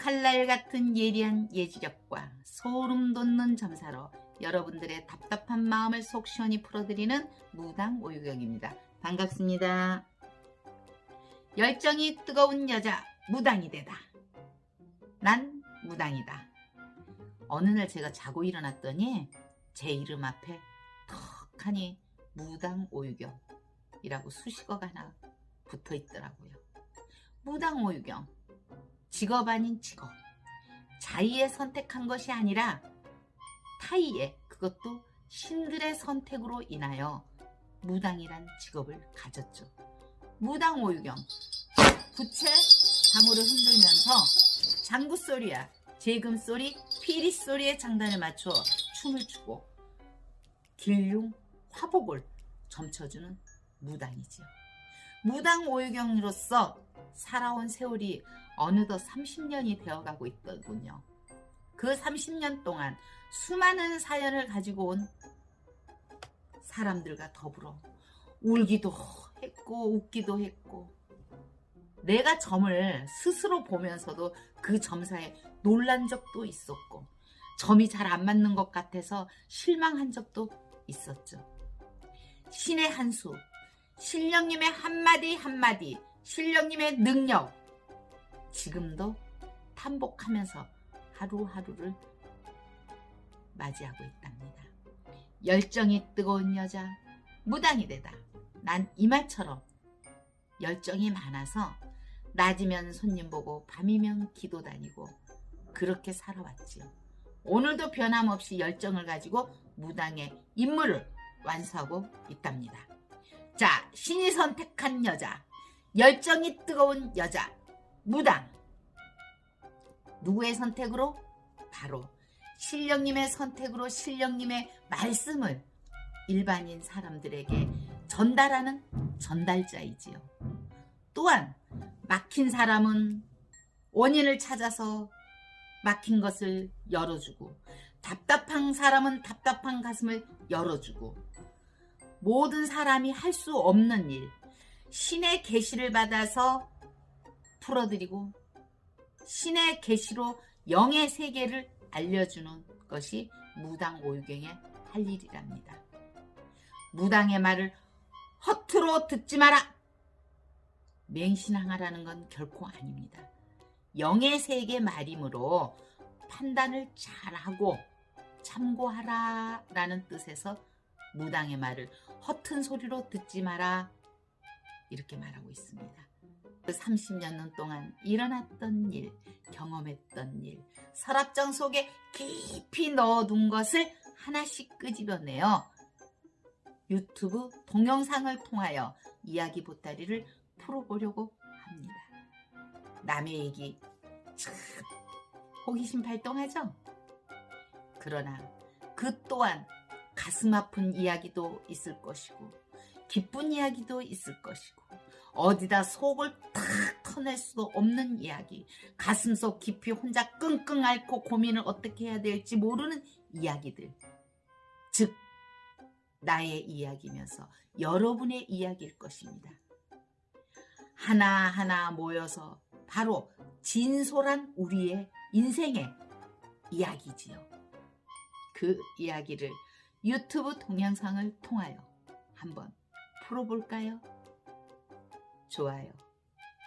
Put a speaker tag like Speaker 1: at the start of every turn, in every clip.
Speaker 1: 칼날 같은 예리한 예지력과 소름 돋는 점사로 여러분들의 답답한 마음을 속 시원히 풀어드리는 무당 오유경입니다. 반갑습니다. 열정이 뜨거운 여자 무당이 되다. 난 무당이다. 어느 날 제가 자고 일어났더니 제 이름 앞에 턱하니 무당 오유경이라고 수식어가 하나 붙어 있더라고요. 무당 오유경. 직업 아닌 직업. 자의에 선택한 것이 아니라 타의에 그것도 신들의 선택으로 인하여 무당이란 직업을 가졌죠. 무당 오유경. 부채 방울을 흔들면서 장구 소리야 재금 소리, 피리 소리의 장단에 맞춰 춤을 추고 길흉 화복을 점쳐주는 무당이지요. 무당 오유경으로서 살아온 세월이 어느덧 30년이 되어가고 있더군요. 그 30년 동안 수많은 사연을 가지고 온 사람들과 더불어 울기도 했고 웃기도 했고 내가 점을 스스로 보면서도 그 점사에 놀란 적도 있었고 점이 잘 안 맞는 것 같아서 실망한 적도 있었죠. 신의 한 수, 신령님의 한마디 한마디, 신령님의 능력 지금도 탐복하면서 하루하루를 맞이하고 있답니다. 열정이 뜨거운 여자, 무당이 되다. 난 이 말처럼 열정이 많아서 낮이면 손님 보고 밤이면 기도 다니고 그렇게 살아왔지요. 오늘도 변함없이 열정을 가지고 무당의 임무를 완수하고 있답니다. 자, 신이 선택한 여자, 열정이 뜨거운 여자, 무당. 누구의 선택으로? 바로 신령님의 선택으로 신령님의 말씀을 일반인 사람들에게 전달하는 전달자이지요. 또한 막힌 사람은 원인을 찾아서 막힌 것을 열어주고 답답한 사람은 답답한 가슴을 열어주고 모든 사람이 할 수 없는 일 신의 계시를 받아서 풀어드리고 신의 계시로 영의 세계를 알려주는 것이 무당 오유경의 할 일이랍니다. 무당의 말을 허투루 듣지 마라. 맹신항하라는 건 결코 아닙니다. 영의 세계 말이므로 판단을 잘하고 참고하라 라는 뜻에서 무당의 말을 허튼 소리로 듣지 마라 이렇게 말하고 있습니다. 그 30년 동안 일어났던 일, 경험했던 일, 서랍장 속에 깊이 넣어둔 것을 하나씩 끄집어내어 유튜브 동영상을 통하여 이야기 보따리를 풀어보려고 합니다. 남의 얘기 참 호기심 발동하죠? 그러나 그 또한 가슴 아픈 이야기도 있을 것이고 기쁜 이야기도 있을 것이고 어디다 속을 탁 터낼 수도 없는 이야기 가슴속 깊이 혼자 끙끙 앓고 고민을 어떻게 해야 될지 모르는 이야기들 즉 나의 이야기면서 여러분의 이야기일 것입니다. 하나하나 모여서 바로 진솔한 우리의 인생의 이야기지요. 그 이야기를 유튜브 동영상을 통하여 한번 풀어볼까요? 좋아요,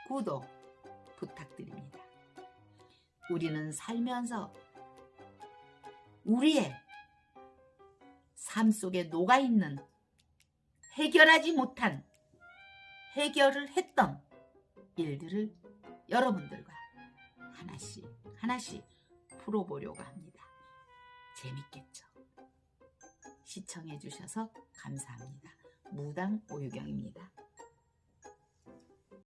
Speaker 1: 구독 부탁드립니다. 우리는 살면서 우리의 삶 속에 녹아있는 해결하지 못한 해결을 했던 일들을 여러분들과 하나씩 하나씩 풀어보려고 합니다. 재밌겠죠? 시청해 주셔서 감사합니다. 무당 오유경입니다.